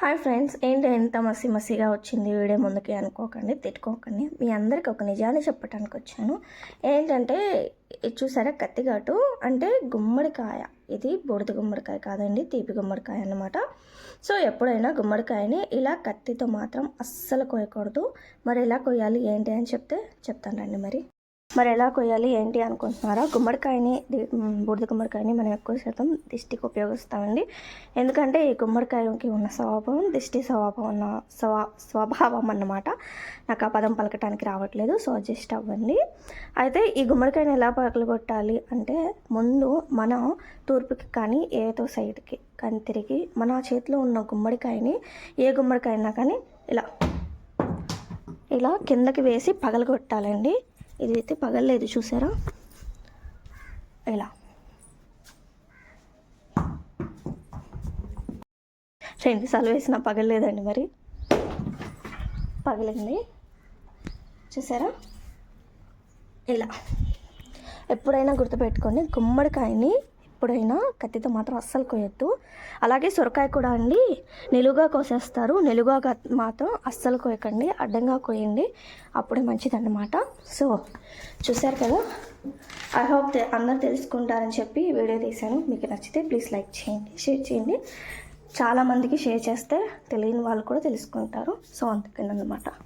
Hi friends ఏంటి ఎంత మసి మసిగా వచ్చింది వీడియో ముందుకి అనుకోకండి తిట్టుకోకండి. మీ అందరికి ఒక నిజాన్ని చెప్పడానికి వచ్చాను. ఏంటంటే ఇది చూసారా కత్తిఘాటు అంటే గుమ్మడికాయ. ఇది బూడిద గుమ్మడికాయ కాదండి తీపి గుమ్మడికాయ అన్నమాట. సో ఎప్పుడైనా గుమ్మడికాయని ఇలా కత్తితో మాత్రం అస్సలు కోయకూడదు మరి ఎలా కొయ్యాలి ఏంటి అని చెప్తే చెప్తానండి మరి. మరి ఎలా కొయ్యాలి ఏంటి అనుకుంటున్నారా? గుమ్మడికాయని బూడిద గుమ్మడికాయని మనం ఎక్కువ శాతం దిష్టికి ఉపయోగిస్తామండి. ఎందుకంటే ఈ గుమ్మడికాయకి ఉన్న స్వభావం దిష్టి స్వభావం ఉన్న స్వ స్వభావం అన్నమాట. నాకు ఆ పదం పలకటానికి రావట్లేదు సో అడ్జస్ట్ అవ్వండి. అయితే ఈ గుమ్మడికాయని ఎలా పగలగొట్టాలి అంటే ముందు మనం తూర్పుకి కానీ ఏదో సైడ్కి కానీ తిరిగి మన చేతిలో ఉన్న గుమ్మడికాయని ఏ గుమ్మడికాయ అయినా కానీ ఇలా ఇలా కిందకి వేసి పగలగొట్టాలండి. ఇది అయితే పగలలేదు చూసారా? ఇలా. రెండుసార్లు వేసిన పగలలేదండి మరి. పగిలింది. చూసారా? ఇలా. ఎప్పుడైనా గుర్తుపెట్టుకోండి గుమ్మడికాయని ఎప్పుడైనా కత్తితో మాత్రం అస్సలు కోయొద్దు అలాగే సొరకాయ కూడా అండి నిలువుగా కోసేస్తారు. నిలువుగా మాత్రం అస్సలు కోయకండి అడ్డంగా కోయండి అప్పుడే మంచిదన్నమాట. సో చూసారు కదా? ఐ హోప్ అందరు తెలుసుకుంటారని చెప్పి వీడియో తీశాను. మీకు నచ్చితే ప్లీజ్ లైక్ చేయండి షేర్ చేయండి. చాలామందికి షేర్ చేస్తే తెలియని వాళ్ళు కూడా తెలుసుకుంటారు. సో అందుకని అన్నమాట